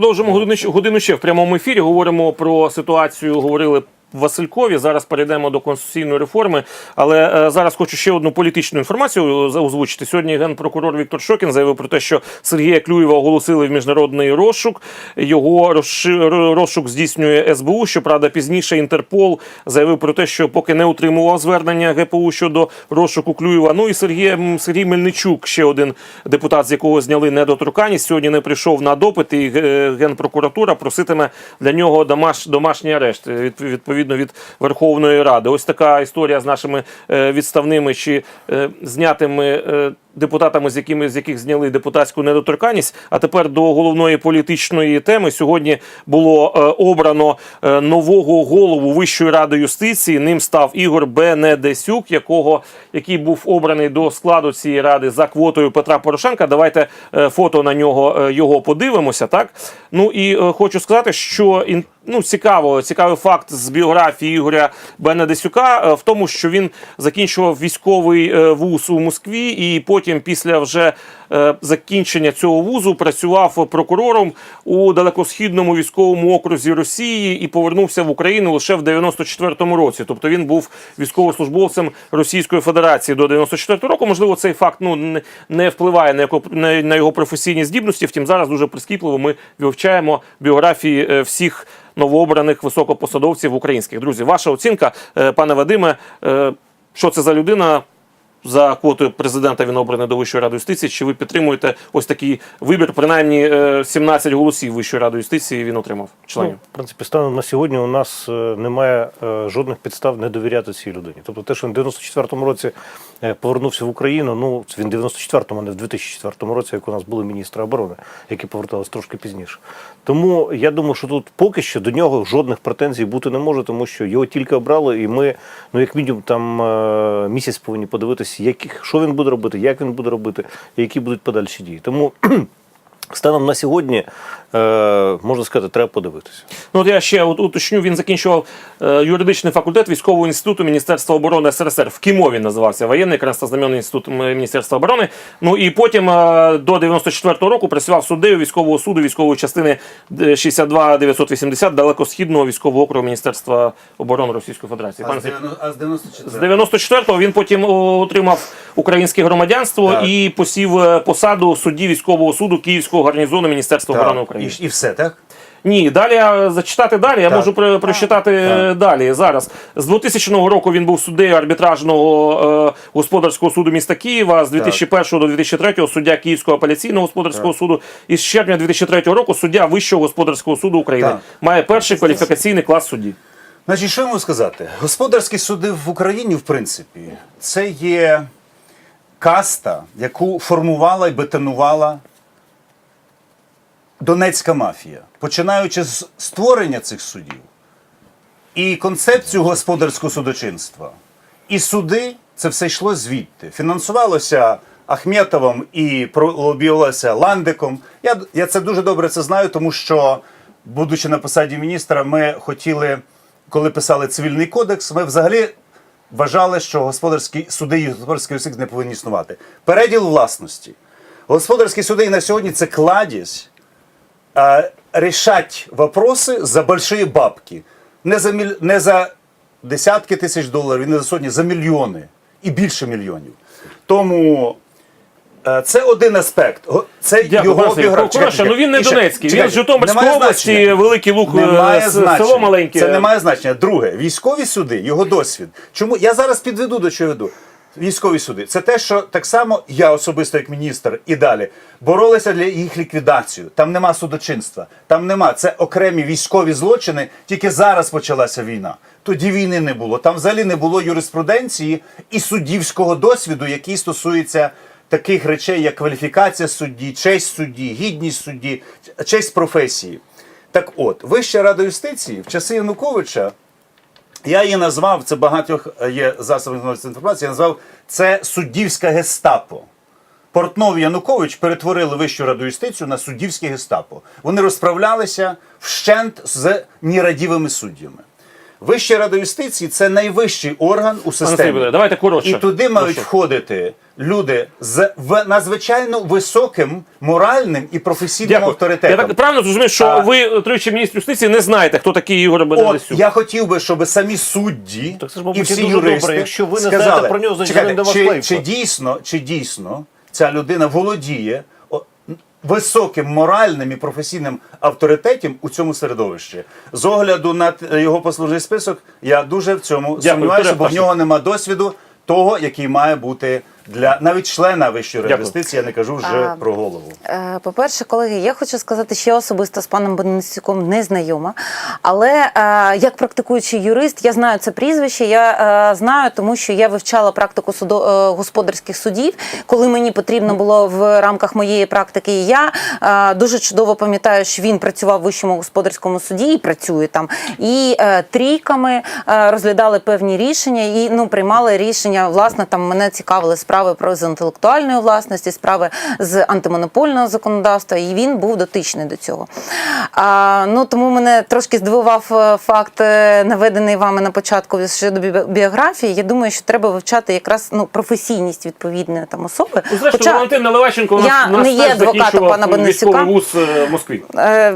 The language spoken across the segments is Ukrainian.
Продовжимо годину, ще- в прямому ефірі. Говоримо про ситуацію. Говорили Василькові. Зараз перейдемо до конституційної реформи. Але е, зараз хочу ще одну політичну інформацію озвучити. Сьогодні генпрокурор Віктор Шокін заявив про те, що Сергія Клюєва оголосили в міжнародний розшук. Його розшук здійснює СБУ. Щоправда, пізніше Інтерпол заявив про те, що поки не утримував звернення ГПУ щодо розшуку Клюєва. Ну і Сергій, Сергій Мельничук, ще один депутат, з якого зняли недоторканність, сьогодні не прийшов на допит, і е, генпрокуратура проситиме для нього домаш, домашній арешт е, від- відповідно від Верховної Ради. Ось така історія з нашими е, відставними чи е, знятими. Депутатами, з якими з яких зняли депутатську недоторканність. А тепер до головної політичної теми сьогодні було е, обрано е, нового голову Вищої ради юстиції. Ним став Ігор Бенедесюк, якого який був обраний до складу цієї ради за квотою Петра Порошенка. Давайте е, фото на нього е, його подивимося. Так ну і е, хочу сказати, що ін- ну цікаво, цікавий факт з біографії Ігоря Бенедесюка е, в тому, що він закінчував військовий е, вуз у Москві, і потім, після вже е, закінчення цього вузу, працював прокурором у далекосхідному військовому окрузі Росії і повернувся в Україну лише в 94-му році. Тобто він був військовослужбовцем Російської Федерації до 94-го року. Можливо, цей факт ну не- впливає на його, на, його професійні здібності. Втім, зараз дуже прискіпливо ми вивчаємо біографії е, всіх новообраних високопосадовців українських. Друзі, ваша оцінка, е, пане Вадиме, що це за людина? За квотою президента він обраний до Вищої ради юстиції. Чи ви підтримуєте ось такий вибір? Принаймні е, 17 голосів Вищої ради юстиції він отримав Ну, членів. в принципі, станом на сьогодні у нас е, немає е, жодних підстав не довіряти цій людині. Тобто, те, що він в 94-му році е, повернувся в Україну, ну він 94-му, а не в 2004 році, як у нас були міністри оборони, які повертались трошки пізніше. Тому я думаю, що тут поки що до нього жодних претензій бути не може, тому що його тільки обрали, і ми, ну як мінімум, там е, місяць повинні подивитися, яких що він буде робити, як він буде робити, і які будуть подальші дії. Тому. Станом на сьогодні, е, можна сказати, треба подивитися. Ну, от я ще от уточню, він закінчував е, юридичний факультет військового інституту Міністерства оборони СРСР. В КІМО він називався воєнний краснознаменний інститут Міністерства оборони. Ну і потім е, до 94-го року працював суддею військового суду військової частини е, 62-980 далекосхідного військового округу Міністерства оборони Російської Федерації. А 90 а з 94 з 94-го він потім отримав українське громадянство Так. і посів е, посаду судді військового суду Київського гарнізону Міністерства оборони України. І, і все, так? Ні, далі я зачитати далі. Я Так. можу про- прочитати е, далі. Зараз з 2000 року він був суддею арбітражного е, господарського суду міста Києва. З 2001 до 2003 суддя Київського апеляційного господарського суду. І з червня 2003 року суддя Вищого господарського суду України Так. має перший кваліфікаційний клас судді. Значить, що я можу сказати? Господарські суди в Україні, в принципі, це є каста, яку формувала і бетонувала Донецька мафія, починаючи з створення цих судів і концепцію господарського судочинства. І суди це все йшло звідти. Фінансувалося Ахметовим і пролобіювалося Ландиком. Я, я це дуже добре це знаю, тому що, будучи на посаді міністра, ми хотіли, коли писали цивільний кодекс, ми взагалі вважали, що господарські суди і господарський осік не повинні існувати. Переділ власності. Господарські суди на сьогодні це кладізь э, решать вопросы за большие бабки. Не за, міль... не за десятки тисяч доларів, не за сотні, за мільйони і більше мільйонів. Тому е, це один аспект. Го- Це Дякую, його біографія. Ну він не чекайте. Донецький, він з Житомирської Немає області, значення. Великий Луг, е, Немає с- значення. село маленьке. Це не має значення. Друге, військові суди, його досвід. Чому я зараз підведу до чого веду? Військові суди. Це те, що так само я особисто як міністр і далі боролися для їх ліквідацію. Там нема судочинства, там нема. Це окремі військові злочини. Тільки зараз почалася війна. Тоді війни не було. Там взагалі не було юриспруденції і суддівського досвіду, який стосується таких речей, як кваліфікація судді, честь судді, гідність судді, честь професії. Так от, Вища рада юстиції в часи Януковича я її назвав, це багатьох е, є засобів інформації, я назвав це суддівське гестапо. Портнов і Янукович перетворили Вищу раду юстицію на суддівське гестапо. Вони розправлялися вщент з нерадівими суддями. Вища рада юстиції це найвищий орган у системі. давайте коротше. І туди мають Прошу. входити люди з в надзвичайно високим моральним і професійним Дякую. Я так правильно зрозумів, що А- ви, тричі міністр юстиції, не знаєте, хто такий Ігор Бенедесюк. я хотів би, щоб самі судді Так це ж, і мабуть, всі і дуже юристи добре. Якщо ви не сказали, знаєте про нього, чекайте, чи, чи дійсно, чи дійсно ця людина володіє високим моральним і професійним авторитетом у цьому середовищі. З огляду на його послужний список, я дуже в цьому сумніваюся, бо в нього нема досвіду того, який має бути для навіть члена вищої юстиції, я не кажу вже А, про голову. Е, По-перше, колеги, я хочу сказати, що я особисто з паном Бондарчуком не знайома. Але е, як практикуючий юрист, я знаю це прізвище. Я е, знаю, тому що я вивчала практику судо, господарських судів, коли мені потрібно було в рамках моєї практики. І я дуже чудово пам'ятаю, що він працював в вищому господарському суді і працює там. І трійками розглядали певні рішення і ну приймали рішення. Власне, там мене цікавили справи про з інтелектуальної власності, справи з антимонопольного законодавства, і він був дотичний до цього. А, ну тому мене трошки здивував е, факт, е, наведений вами на початку щодо біографії. Я думаю, що треба вивчати якраз ну професійність відповідної там особи. Ну, Зрештою, Валентин Наливайченко у нас, я нас не є адвокатом пана військовий вуз е, в Москві.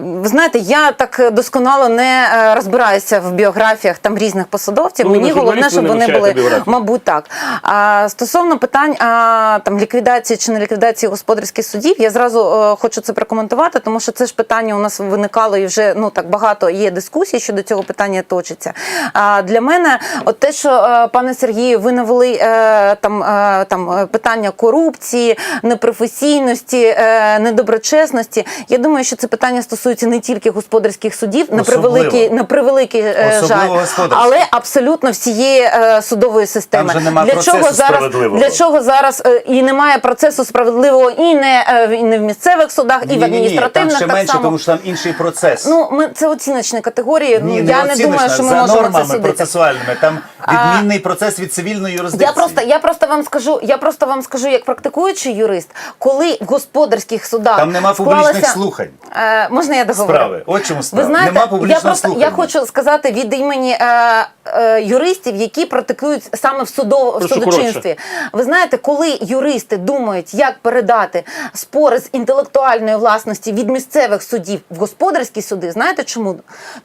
Ви знаєте, я так досконало не розбираюся в біографіях там різних посадовців. Ну, Мені головне, щоб вони були, біографію. мабуть, так. А стосовно питань а, там ліквідації чи не ліквідації господарських судів, я зразу е, хочу це прокоментувати, тому що це ж питання у нас виникало і вже ну так багато є дискусій щодо цього питання точиться. А для мене, от те, що е, пане Сергію, ви навели е, там, е, там питання корупції, непрофесійності, е, недоброчесності. Я думаю, що це питання стосується не тільки господарських судів, на превеликий, на превеликий жаль, але абсолютно всієї е, судової системи. Там же нема для чого зараз для чого зараз е, і немає процесу справедливого і не, е, в- і не в місцевих судах, і в адміністративних там ще так менше, само. тому що там інший процес. Ну, ми це оціночні категорії. ну, Ні, я не думаю, що ми за можемо нормами це судити. процесуальними. Там відмінний процес від цивільної юрисдикції. Я просто, я просто вам скажу, я просто вам скажу, як практикуючий юрист, коли в господарських судах Там нема склалася- публічних слухань. Е, можна я договорю? Справи. От чому Ви справа. знаєте, Нема я просто слухання. я хочу сказати від імені е, е, юристів, які практикують саме в, судов, в судочинстві. Ви знаєте, коли юристи думають, як передати спори з інтелектуальної власності від місцевих судів в господарські суди, знаєте чому?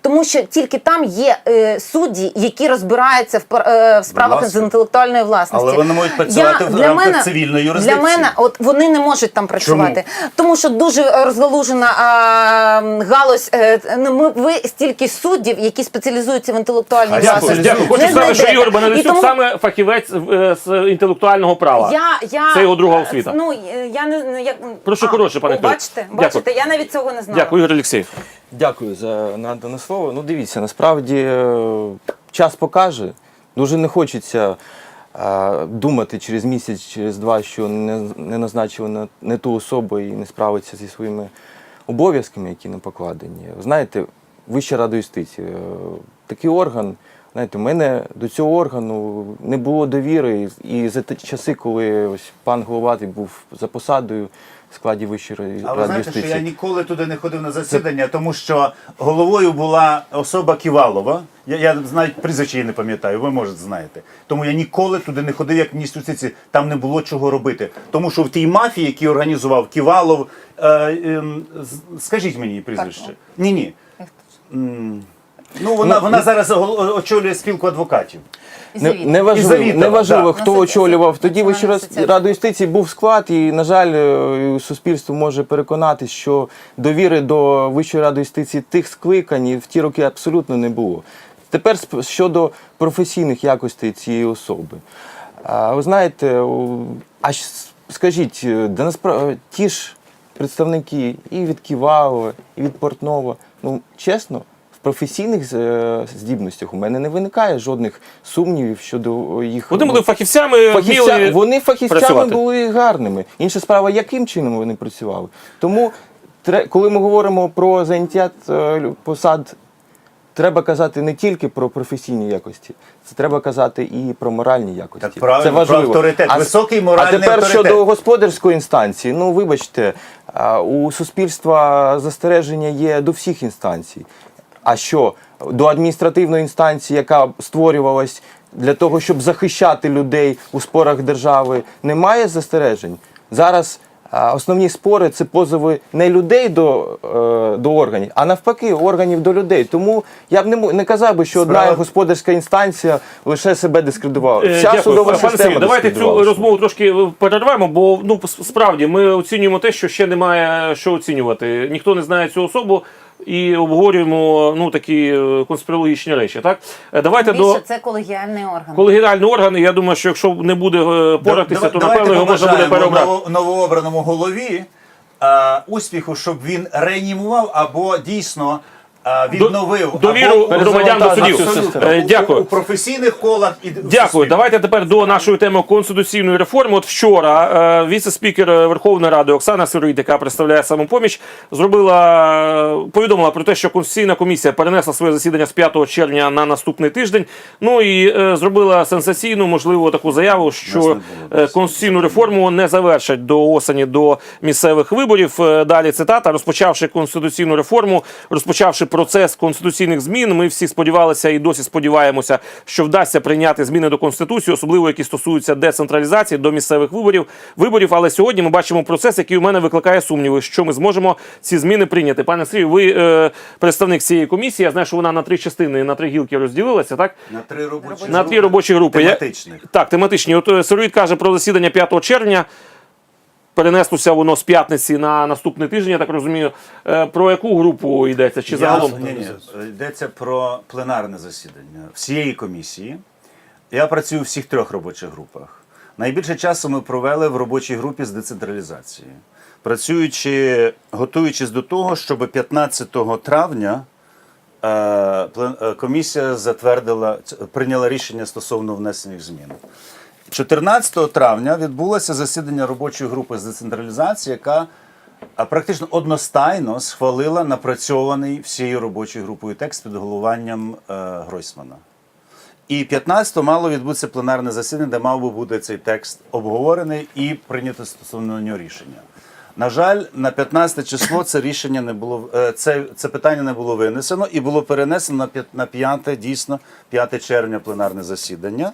Тому що тільки там є е, судді, які розбираються в, е, в справах ласка. з інтелектуальної власності. Але вони можуть працювати в для рамках мене, цивільної Для мене, от вони не можуть там працювати, тому що дуже розгалужена а, галузь. е, ну, ми ви стільки суддів, які спеціалізуються в інтелектуальній А Дякую, власності. дякую. Хочу не сказати, що знайдете. Ігор І тому- саме фахівець е, з інтелектуального права. Я, я, Це його друга освіта. Ну, е, я не, не- як, Прошу коротше, пане о, Ігоре. Бачите, Дякую. бачите, я навіть цього не знала. Дякую, Ігор Олексєєв. Дякую за надане слово. Ну, дивіться, насправді е, час покаже. Дуже не хочеться е, думати через місяць, через два, що не, не назначили на не ту особу і не справиться зі своїми обов'язками, які не покладені. Знаєте, Вища рада юстиції. е, Такий орган. Знаєте, у мене до цього органу не було довіри, і за ті часи, коли ось пан Головатий був за посадою в складі Вищої ради А ви знаєте, юстиції. що я ніколи туди не ходив на засідання, тому що головою була особа Ківалова. Я, я навіть прізвище її не пам'ятаю, ви може знаєте. Тому я ніколи туди не ходив як міністр юстиції. Там не було чого робити. Тому що в тій мафії, які організував Ківалов, е, з- скажіть мені прізвище. Ні, ні. Ну, вона, вона зараз очолює спілку адвокатів. Не, неважливо, неважливо да. хто На очолював. Тоді Вищу. Раду юстиції був склад, і, на жаль, е, суспільство може переконатись, що довіри до Вищої ради юстиції тих скликань в ті роки абсолютно не було. Тепер щодо професійних якостей цієї особи. А, Ви знаєте, а скажіть, е, де насправді ті ж представники і від Ківалова, і від Портнова, ну чесно, професійних е, здібностях у мене не виникає жодних сумнівів щодо їх. Вони були фахівцями, Фахівця, вміли вони фахівцями працювати. були гарними. Інша справа, яким чином вони працювали. Тому, коли ми говоримо про заняття е, посад, треба казати не тільки про професійні якості, це треба казати і про моральні якості. Так правильно, це важливо. про авторитет, с- високий моральний А тепер авторитет. щодо господарської інстанції, ну вибачте, у суспільства застереження є до всіх інстанцій. А що до адміністративної інстанції, яка створювалась для того, щоб захищати людей у спорах держави, немає застережень. Зараз основні спори це позови не людей до, е, до органів, а навпаки, органів до людей. Тому я б не, не казав би, що одна господарська інстанція лише себе дискредитувала. Е, Вся Дякую. судова Пане система Сергію, давайте цю розмову трошки е, перервемо, бо ну справді ми оцінюємо те, що ще немає що оцінювати. Ніхто не знає цю особу. І обговорюємо ну такі е, конспірологічні речі. Так давайте давайте до це колегіальний орган. колегіальний орган. Я думаю, що якщо не буде е, поратися, Да- то напевно його можна буде переобрати. ново- новообраному голові е, успіху, щоб він реанімував або дійсно е, відновив довіру громадян до судів. Е, дякую. у професійних колах і Дякую. Давайте тепер до нашої теми конституційної реформи. От вчора е, віце-спікер Верховної Ради Оксана Сироїд, яка представляє самопоміч, зробила е, повідомила про те, що конституційна комісія перенесла своє засідання з 5 червня на наступний тиждень. Ну і е, зробила сенсаційну, можливо, таку заяву, що е, конституційну реформу не завершать до осені до місцевих виборів. Е, Далі цитата: розпочавши конституційну реформу, розпочавши процес конституційних змін, ми всі сподівалися і досі сподіваємося, що вдасться прийняти зміни до конституції, особливо які стосуються децентралізації до місцевих виборів. Виборів, але сьогодні ми бачимо процес, який у мене викликає сумніви, що ми зможемо ці зміни прийняти. Пане Сергію, ви е, представник цієї комісії. Я знаю, що вона на три частини, на три гілки розділилася. Так на три робочі на дві робочі групи. Я- Так, тематичні. От е, Сироїд каже про засідання 5 червня. Перенеслося воно з п'ятниці на наступний тиждень, я так розумію. Е, Про яку групу йдеться? Чи Я- загалом? ні, ні, йдеться про пленарне засідання всієї комісії. Я працюю в всіх трьох робочих групах. Найбільше часу ми провели в робочій групі з децентралізації, працюючи, готуючись до того, щоб 15 травня е, е, комісія затвердила, прийняла рішення стосовно внесених змін. 14 травня відбулося засідання робочої групи з децентралізації, яка практично одностайно схвалила напрацьований всією робочою групою текст під головуванням е, Гройсмана. І 15-го мало відбутися пленарне засідання, де мав би бути цей текст обговорений і прийнято стосовно нього рішення. На жаль, на 15 число це рішення не було е, це, це питання не було винесено і було перенесено на 5, на 5 дійсно 5 червня пленарне засідання,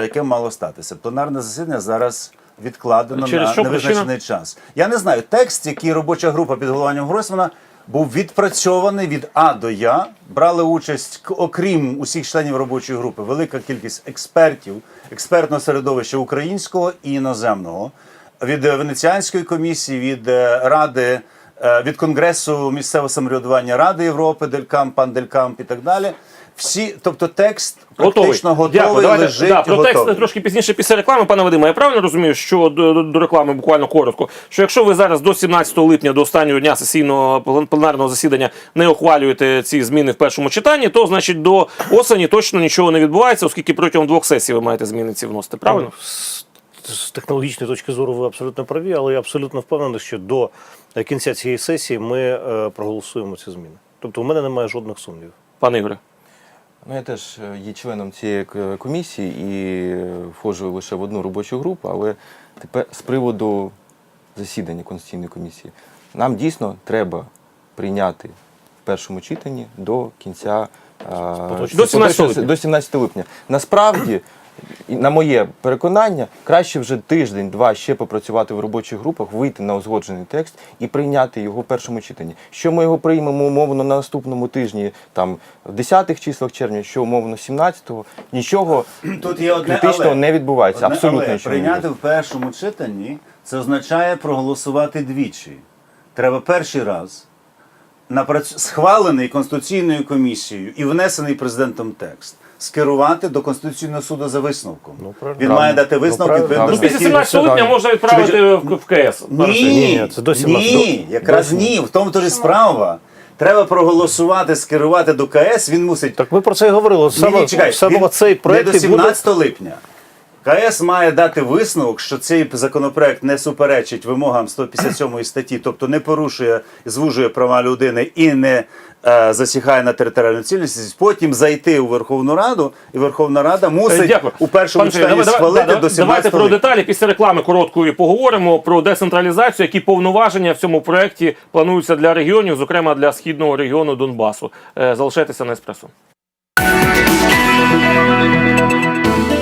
яке мало статися. Пленарне засідання зараз відкладено Через на що невизначений час. Я не знаю, текст, який робоча група під головуванням Гройсмана був відпрацьований від А до Я. Брали участь, окрім усіх членів робочої групи, велика кількість експертів, експертного середовища українського і іноземного, від е, Венеціанської комісії, від е, Ради, е, від Конгресу місцевого самоврядування Ради Європи, Делькам, пан Делькамп і так далі. Всі, тобто текст практично готовий, Дякую. Давайте, лежить да, про готовий. текст трошки пізніше після реклами, пане Вадиме. Я правильно розумію, що до, до, до реклами буквально коротко. Що якщо ви зараз до 17 липня, до останнього дня сесійного пленарного засідання не ухвалюєте ці зміни в першому читанні, то значить до осені точно нічого не відбувається, оскільки протягом двох сесій ви маєте зміни ці вносити. Правильно? З, технологічної точки зору ви абсолютно праві, але я абсолютно впевнений, що до е, кінця цієї сесії ми е, проголосуємо ці зміни. Тобто у мене немає жодних сумнівів. Пане Ігоре. Ну, я теж е, є членом цієї комісії і е, входжу лише в одну робочу групу, але тепер з приводу засідання Конституційної комісії. Нам дійсно треба прийняти в першому читанні до кінця До 17 липня. до 17 липня. Насправді, на моє переконання, краще вже тиждень-два ще попрацювати в робочих групах, вийти на узгоджений текст і прийняти його в першому читанні. Що ми його приймемо умовно на наступному тижні, там в 10-х числах червня, що умовно 17-го, нічого Тут є одне критичного але. не відбувається. Одне Абсолютно але. нічого прийняти в першому читанні це означає проголосувати двічі. Треба перший раз напрацю... схвалений Конституційною комісією і внесений президентом текст скерувати до Конституційного суду за висновком. Ну, правильно. Він має дати висновок правильно. відповідно Ну, після статті 17 липня можна відправити в, в КС. ні, Ні, ні, це до 17. ні, якраз ні, в тому то ж і справа. Треба проголосувати, скерувати до КС, він мусить Так ми про це і говорили. Саме, Ні, ні, чекай, саме він цей проект не до і буде 17 липня. КС має дати висновок, що цей законопроект не суперечить вимогам 157 статті, тобто не порушує, звужує права людини і не е, засягає на територіальну цілісність. Потім зайти у Верховну Раду, і Верховна Рада мусить Дякую. у першому Пане читанні давай- схвалити давай- до 17 Давайте про деталі після реклами короткої поговоримо про децентралізацію, які повноваження в цьому проєкті плануються для регіонів, зокрема для східного регіону Донбасу. Е, Залишайтеся на еспресо.